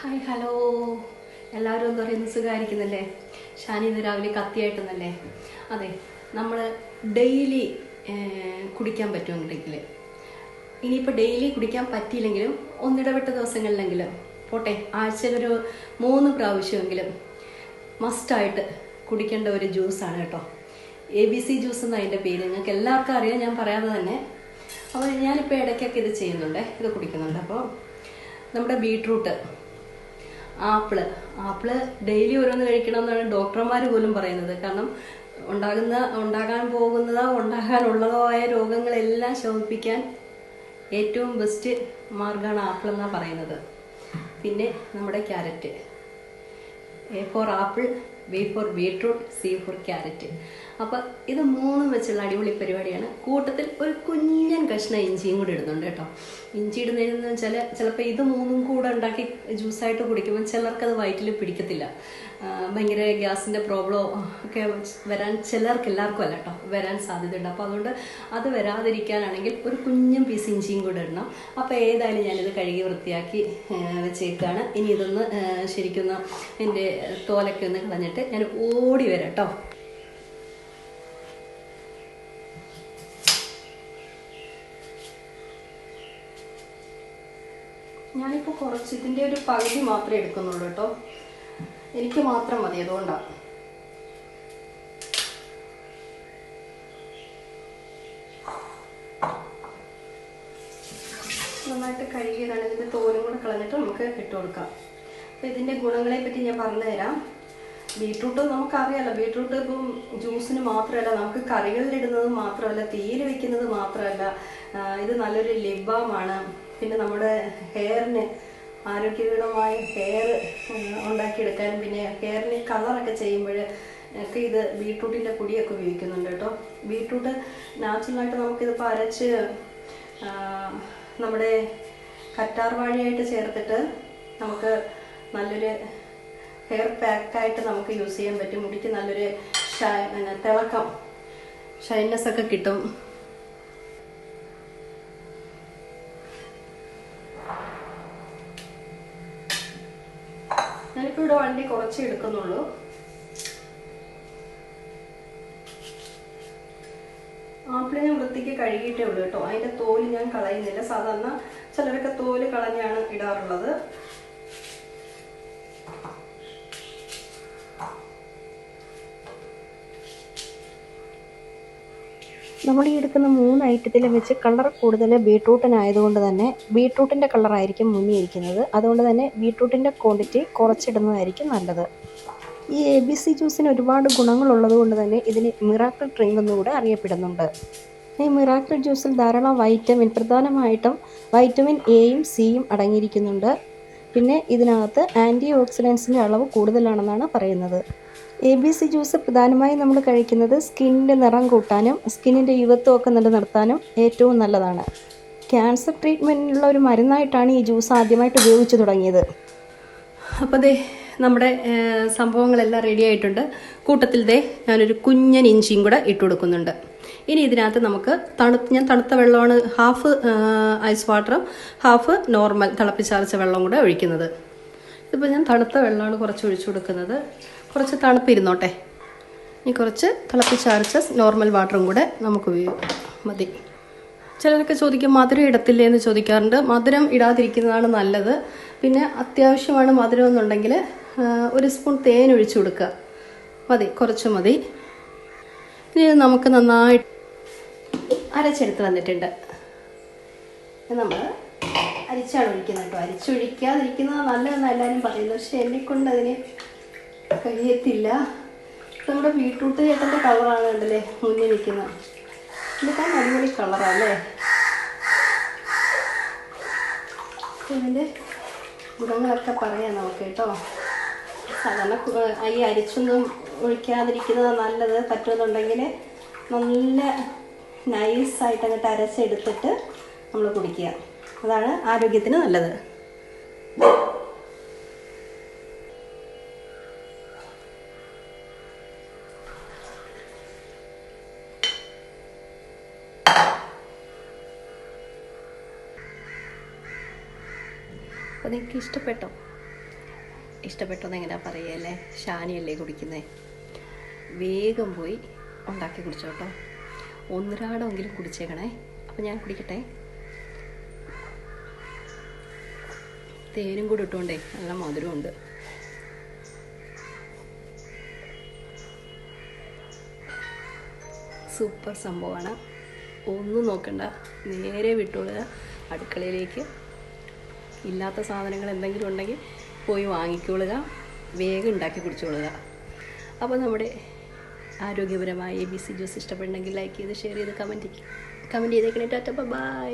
Hi hello എല്ലാവരും എന്താ പറയുന്നത്? സുഖമായിരിക്കുന്നല്ലേ? ഷാനി ഇന്ന് രാവിലെ കത്തിയായിട്ടെന്നല്ലേ അതെ നമ്മൾ ഡെയിലി കുടിക്കാൻ പറ്റുമെന്നുണ്ടെങ്കിൽ. ഇനിയിപ്പോൾ ഡെയിലി കുടിക്കാൻ പറ്റിയില്ലെങ്കിലും ഒന്നിടവിട്ട ദിവസങ്ങളിലെങ്കിലും പോട്ടെ ആഴ്ചയിലൊരു മൂന്ന് പ്രാവശ്യമെങ്കിലും മസ്റ്റായിട്ട് കുടിക്കേണ്ട ഒരു ജ്യൂസാണ് കേട്ടോ. എ ബി സി ജ്യൂസ് എന്നാണ് അതിന്റെ പേര്. നിങ്ങൾക്ക് എല്ലാവർക്കും അറിയാം ഞാൻ പറയാതെ തന്നെ. അപ്പോൾ ഞാനിപ്പോൾ ഇടയ്ക്കൊക്കെ ഇത് ചെയ്യുന്നുണ്ട് ഇത് കുടിക്കുന്നുണ്ട്. അപ്പോൾ നമ്മുടെ ബീട്രൂട്ട് ആപ്പിൾ. ആപ്പിൾ ഡെയിലി ഓരോന്ന് കഴിക്കണം എന്നാണ് ഡോക്ടർമാർ പോലും പറയുന്നത്. കാരണം ഉണ്ടാകുന്ന ഉണ്ടാകാൻ പോകുന്നതോ ഉണ്ടാകാനുള്ളതോ ആയ രോഗങ്ങളെല്ലാം ശമിപ്പിക്കാൻ ഏറ്റവും ബെസ്റ്റ് മാർഗമാണ് ആപ്പിൾ എന്നാണ് പറയുന്നത്. പിന്നെ നമ്മുടെ carrot. A for apple B for beetroot C for carrot ഇത് മൂന്നും വെച്ചുള്ള അടിപൊളി പരിപാടിയാണ്. കൂട്ടത്തിൽ ഒരു കുഞ്ഞൻ കഷ്ണ ഇഞ്ചിയും കൂടി ഇടുന്നുണ്ട് കേട്ടോ. ഇഞ്ചി ഇടുന്നതെന്ന് വെച്ചാൽ ചിലപ്പോൾ ഇത് മൂന്നും കൂടെ ഉണ്ടാക്കി ജ്യൂസായിട്ട് കുടിക്കുമ്പോൾ ചിലർക്കത് വയറ്റിൽ പിടിക്കത്തില്ല. ഭയങ്കര ഗ്യാസിന്റെ പ്രോബ്ലമോ ഒക്കെ വരാൻ ചിലർക്ക് എല്ലാവർക്കും അല്ല കേട്ടോ. വരാൻ സാധ്യതയുണ്ട്. അപ്പോൾ അതുകൊണ്ട് അത് വരാതിരിക്കാനാണെങ്കിൽ ഒരു കുഞ്ഞും പീസ് ഇഞ്ചിയും കൂടെ ഇടണം. അപ്പോൾ ഏതായാലും ഞാനിത് കഴുകി വൃത്തിയാക്കി വെച്ചേക്കാണ്. ഇനി ഇതൊന്ന് ശരിക്കൊന്ന് എന്റെ തോലൊക്കെ ഒന്ന് കളഞ്ഞിട്ട് ഞാൻ ഓടി വരാം കേട്ടോ. ഞാനിപ്പോൾ കുറച്ച് ഇതിന്റെ ഒരു പകുതി മാത്രമേ എടുക്കുന്നുള്ളൂ കേട്ടോ. എനിക്ക് മാത്രം മതി അതുകൊണ്ടാണ് നന്നായിട്ട് കഴുകിയതാണ്. ഇതിന്റെ തോലും കൂടെ കളഞ്ഞിട്ട് നമുക്ക് ഇട്ട് കൊടുക്കാം. അപ്പോൾ ഇതിന്റെ ഗുണങ്ങളെ പറ്റി ഞാൻ പറഞ്ഞുതരാം. ബീട്രൂട്ട് നമുക്കറിയാമല്ലോ ബീട്രൂട്ട് ഇപ്പം ജ്യൂസിന് മാത്രമല്ല നമുക്ക് കറികളിലിടുന്നത് മാത്രമല്ല തീയിൽ വെക്കുന്നത് മാത്രമല്ല ഇത് നല്ലൊരു ലിബാമാണ്. പിന്നെ നമ്മുടെ ഹെയറിന് ആരോഗ്യകരമായ ഹെയർ ഉണ്ടാക്കിയെടുക്കാനും പിന്നെ ഹെയറിന് കളറൊക്കെ ചെയ്യുമ്പോൾ ഒക്കെ ഇത് ബീട്രൂട്ടിന്റെ പൊടിയൊക്കെ ഉപയോഗിക്കുന്നുണ്ട് കേട്ടോ. ബീട്രൂട്ട് നാച്ചുറലായിട്ട് നമുക്കിതിപ്പോൾ അരച്ച് നമ്മുടെ കറ്റാർവാഴയായിട്ട് ചേർത്തിട്ട് നമുക്ക് നല്ലൊരു ഹെയർ പാക്കായിട്ട് നമുക്ക് യൂസ് ചെയ്യാൻ പറ്റും. മുടിക്ക് നല്ലൊരു ഷൈ തിളക്കം ഷൈനസ് ഒക്കെ കിട്ടും. ഞാനിപ്പോൾ ഇവിടെ വണ്ടി കുറച്ച് എടുക്കുന്നുള്ളൂ. ആപ്പിൾ ഞാൻ വൃത്തിക്ക് കഴുകിയിട്ടേ ഉള്ളൂ കേട്ടോ. അതിന്റെ തോൽ ഞാൻ കളയുന്നില്ല. സാധാരണ ചിലരൊക്കെ തോൽ കളഞ്ഞാണ് ഇടാറുള്ളത്. നമ്മൾ ഈ എടുക്കുന്ന മൂന്ന് ഐറ്റത്തിൽ വെച്ച് കളർ കൂടുതൽ ബീട്രൂട്ടിനായതുകൊണ്ട് തന്നെ ബീട്രൂട്ടിന്റെ കളറായിരിക്കും മുന്നിൽ ഇരിക്കുന്നത് അതുകൊണ്ട് തന്നെ ബീട്രൂട്ടിന്റെ ക്വാണ്ടിറ്റി കുറച്ചിടുന്നതായിരിക്കും നല്ലത്. ഈ എ ബി സി ജ്യൂസിന് ഒരുപാട് ഗുണങ്ങളുള്ളത് കൊണ്ട് തന്നെ ഇതിന് മിറാക്കിൾ ഡ്രിങ്ക് എന്നുകൂടെ അറിയപ്പെടുന്നുണ്ട്. ഈ മിറാക്കിൾ ജ്യൂസിൽ ധാരാളം വൈറ്റമിൻ പ്രധാനമായിട്ടും വൈറ്റമിൻ എയും സിയും അടങ്ങിയിരിക്കുന്നുണ്ട്. പിന്നെ ഇതിനകത്ത് ആന്റി ഓക്സിഡൻസിന്റെ അളവ് കൂടുതലാണെന്നാണ് പറയുന്നത്. എ ബി സി ജ്യൂസ് പ്രധാനമായും നമ്മൾ കഴിക്കുന്നത് സ്കിന്നിന്റെ നിറം കൂട്ടാനും സ്കിന്നിന്റെ യുവത്വം ഒക്കെ നിലനിർത്താനും ഏറ്റവും നല്ലതാണ്. ക്യാൻസർ ട്രീറ്റ്മെന്റിനുള്ള ഒരു മരുന്നായിട്ടാണ് ഈ ജ്യൂസ് ആദ്യമായിട്ട് ഉപയോഗിച്ച് തുടങ്ങിയത്. അപ്പോൾ ദേ നമ്മുടെ സംഭവങ്ങളെല്ലാം റെഡി ആയിട്ടുണ്ട്. കൂട്ടത്തിൽ ദേ ഞാനൊരു കുഞ്ഞൻ ഇഞ്ചിയും കൂടെ ഇട്ട് കൊടുക്കുന്നുണ്ട്. ഇനി ഇതിനകത്ത് നമുക്ക് തണുത്ത് ഞാൻ തണുത്ത വെള്ളമാണ് ഹാഫ് ഐസ് വാട്ടറും ഹാഫ് നോർമൽ തിളപ്പിച്ചാർച്ച വെള്ളവും കൂടെ ഒഴിക്കുന്നത്. ഇതിപ്പോൾ ഞാൻ തണുത്ത വെള്ളമാണ് കുറച്ച് ഒഴിച്ചു കൊടുക്കുന്നത്. കുറച്ച് തണുപ്പിരുന്നോട്ടെ. ഇനി കുറച്ച് തിളപ്പിച്ചാർച്ച നോർമൽ വാട്ടറും കൂടെ നമുക്ക് മതി. ചിലരൊക്കെ ചോദിക്കും മധുരം ഇടത്തില്ലേ? എന്ന് ചോദിക്കാറുണ്ട്. മധുരം ഇടാതിരിക്കുന്നതാണ് നല്ലത്. പിന്നെ അത്യാവശ്യമാണ് മധുരം എന്നുണ്ടെങ്കിൽ ഒരു സ്പൂൺ തേൻ ഒഴിച്ചു കൊടുക്കുക. മതി കുറച്ച് മതി. ഇനി നമുക്ക് നന്നായിട്ട് അരച്ചെടുത്ത് വന്നിട്ടുണ്ട്. നമ്മൾ അരിച്ചാണ് ഒഴിക്കുന്നത് കേട്ടോ. അരിച്ചൊഴിക്കാതിരിക്കുന്നത് നല്ലതെന്ന് എല്ലാവരും പറയുന്നു. പക്ഷെ എന്നെക്കൊണ്ട് അതിന് കഴിയത്തില്ല. നമ്മുടെ ബീട്രൂട്ട് ചേട്ടന്റെ കളറാണ് കണ്ടല്ലേ മുന്നിൽ നിൽക്കുന്നത്. ഇതൊക്കെ അടിപൊളി കളറാണല്ലേ? ഇതിന്റെ ഗുണങ്ങളൊക്കെ പറയാം നമുക്ക് കേട്ടോ. സാധാരണ ഈ അരിച്ചൊന്നും ഒഴിക്കാതിരിക്കുന്നത് നല്ലത് പറ്റുമെന്നുണ്ടെങ്കിൽ നല്ല നൈസായിട്ട് അങ്ങോട്ട് അരച്ചെടുത്തിട്ട് നമ്മൾ കുടിക്കുക. അതാണ് ആരോഗ്യത്തിന് നല്ലത്. അപ്പോൾ നിങ്ങൾക്ക് ഇഷ്ടപ്പെട്ടോ? എന്ന് എങ്ങനെയാ പറയുകയല്ലേ ഷാനിയല്ലേ കുടിക്കുന്നേ? വേഗം പോയി ഉണ്ടാക്കി കുടിച്ചോട്ടോ ഒന്നരാടെങ്കിലും കുടിച്ചേക്കണേ. അപ്പോൾ ഞാൻ കുടിക്കട്ടെ? തേനും കൂടി ഇട്ടുകൊണ്ടേ നല്ല മധുരമുണ്ട്. സൂപ്പർ സംഭവമാണ്. ഒന്നും നോക്കണ്ട. നേരെ വിട്ടോളുക. അടുക്കളയിലേക്ക്. ഇല്ലാത്ത സാധനങ്ങൾ എന്തെങ്കിലും ഉണ്ടെങ്കിൽ പോയി വാങ്ങിക്കൊള്ളുക. വേഗം ഉണ്ടാക്കി കുടിച്ചോളുക അപ്പോൾ നമ്മുടെ ആരോഗ്യപരമായ എ ബി സി ജ്യൂസ് ഇഷ്ടപ്പെടണമെങ്കിൽ ലൈക്ക് ചെയ്ത് ഷെയർ ചെയ്ത് കമന്റ് കമന്റ് ചെയ്തേക്കണേ. Tata bye